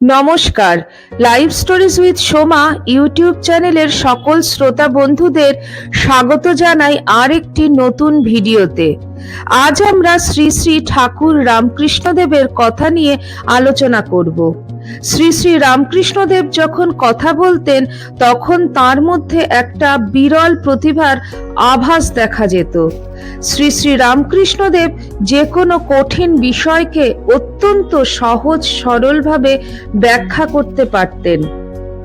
নমস্কার। Live stories with Soma YouTube চ্যানেলের সকল শ্রোতা বন্ধুদের স্বাগত জানাই আর একটি নতুন ভিডিওতে। আজ আমরা শ্রী শ্রী ঠাকুর রামকৃষ্ণদেবের কথা নিয়ে আলোচনা করব। শ্রী শ্রী রামকৃষ্ণদেব যখন কথা বলতেন, তখন তার মধ্যে একটা বিরল প্রতিভার আভাস দেখা যেত। শ্রী শ্রী রামকৃষ্ণদেব যে কোনো কঠিন বিষয়কে অত্যন্ত সহজ সরলভাবে ব্যাখ্যা করতে পারতেন।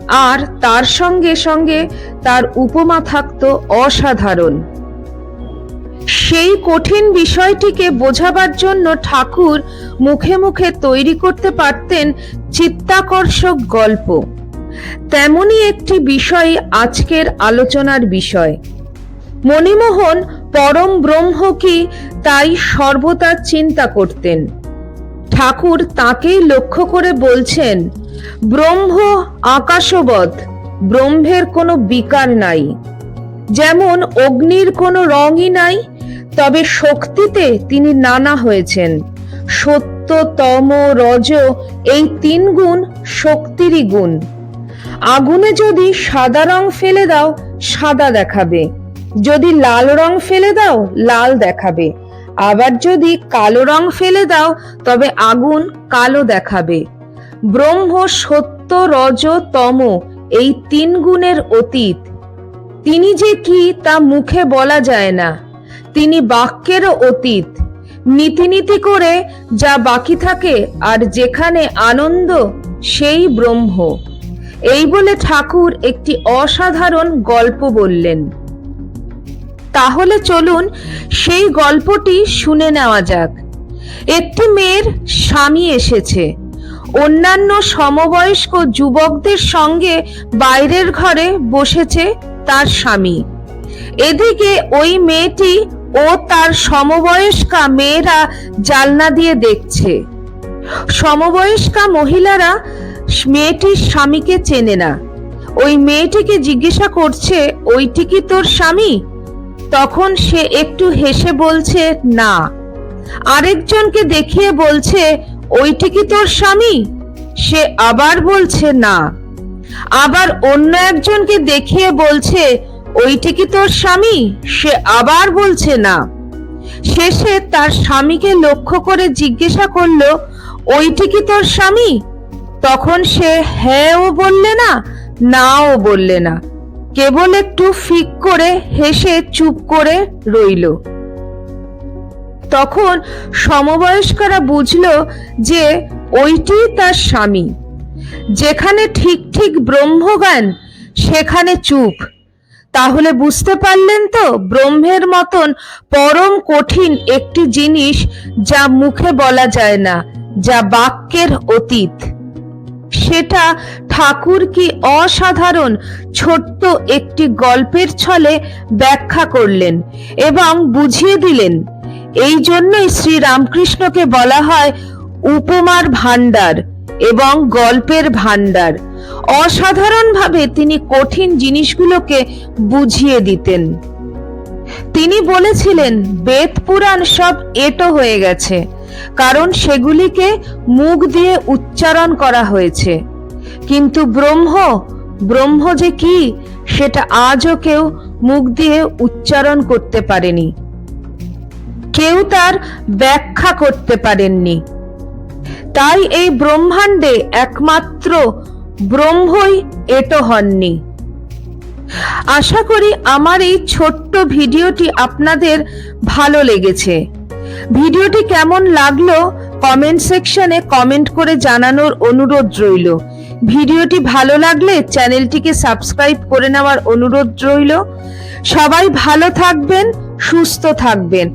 আর তার সঙ্গে সঙ্গে তার উপমা থাকতো অসাধারণ। সেই কঠিন বিষয়টিকে বোঝাবার জন্য ঠাকুর মুখে মুখে তৈরি করতে পারতেন চিত্তাকর্ষক গল্প। তেমনি একটি বিষয় আজকের আলোচনার বিষয়। মণিমোহন পরম ব্রহ্ম কি তাই সর্বদা চিন্তা করতেন। ঠাকুর তাকেই লক্ষ্য করে বলছেন, ব্রহ্ম আকাশবৎ, ব্রহ্মের কোনো বিকার নাই। যেমন অগ্নির কোনো রঙই নাই তবে শক্তিতে তিনি নানা হয়েছেন। সত্য তম রজ এই তিন গুণ শক্তিরই গুণ। আগুনে যদি সাদা রং ফেলে দাও, সাদা দেখাবে। যদি লাল রং ফেলে দাও, লাল দেখাবে। আবার যদি কালো রং ফেলে দাও, তবে আগুন কালো দেখাবে। ব্রহ্ম সত্য রজ তম এই তিন গুণের অতীত। তিনি যে কি তা মুখে বলা যায় না। তিনি বাক্যেরও অতীত। নীতি নীতি করে যা বাকি থাকে আর যেখানে আনন্দ, সেই ব্রহ্ম। এই বলে ঠাকুর একটি অসাধারণ গল্প বললেন। তাহলে চলুন সেই গল্পটি শুনে নেওয়া যাক। একটি মেয়ের স্বামী এসেছে। অন্যান্য সমবয়স্ক যুবকদের সঙ্গে বাইরের ঘরে বসেছে তার স্বামী। এদিকে ওই মেয়েটি ও তার সমবয়স্কা মেয়েরা জালনা দিয়ে দেখছে। সমবয়স্কা মহিলারা মেয়েটির স্বামীকে চেনে না। ওই মেয়েটিকে জিজ্ঞাসা করছে, ওইটি কি তোর স্বামী? তখন সে একটু হেসে বলছে, না। আরেকজনকে দেখিয়ে বলছে, ওইটি কি তোর স্বামী? সে আবার বলছে, না। আবার অন্য একজনকে দেখিয়ে বলছে ওইটি কি তোর স্বামী? সে আবার বলছে না। শেষে তার স্বামীকে লক্ষ্য করে জিজ্ঞাসা করল ওইটি কি তোর স্বামী? তখন সে হ্যাঁও বললে না, নাও বললে না। কেবল একটু ফিক করে হেসে চুপ করে রইল। তখন সমবয়স্করা বুঝলো যে ওইটি তার স্বামী। যেখানে ঠিক ঠিক ব্রহ্মজ্ঞান, সেখানে চুপ। তাহলে বুঝতে পারলেন তো? ব্রহ্মের মতন পরম কঠিন একটি জিনিস যা মুখে বলা যায় না, যা বাক্যের অতীত। সেটা ঠাকুর কি অসাধারণ ছোট্ট একটি গল্পের ছলে ব্যাখ্যা করলেন এবং বুঝিয়ে দিলেন? এই জন্যই শ্রী রামকৃষ্ণকে বলা হয় উপমার ভাণ্ডার। এবং গল্পের ভাণ্ডার। অসাধারণভাবে তিনি কঠিন জিনিসগুলোকে বুঝিয়ে দিতেন। তিনি বলেছিলেন, বেদ পুরাণ সব এটো হয়ে গেছে, কারণ সেগুলিকে মুখ দিয়ে উচ্চারণ করা হয়েছে। কিন্তু ব্রহ্ম ব্রহ্ম যে কি, সেটা আজও কেউ মুখ দিয়ে উচ্চারণ করতে পারেনি। কেউ তার ব্যাখ্যা করতে পারেননি। তাই এই ব্রহ্মাণ্ডে একমাত্র ব্রহ্মই এটো হননি। আশা করি আমার এই ছোট্ট ভিডিওটি আপনাদের ভালো লেগেছে। ভিডিওটি কেমন লাগল কমেন্ট সেকশনে কমেন্ট করে জানানোর অনুরোধ রইল। ভিডিওটি ভালো লাগলে চ্যানেলটিকে সাবস্ক্রাইব করে নেওয়ার অনুরোধ রইল। সবাই ভালো থাকবেন, সুস্থ থাকবেন।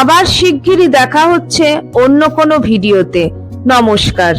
আবার শিগগিরই দেখা হচ্ছে অন্য কোনো ভিডিওতে। নমস্কার।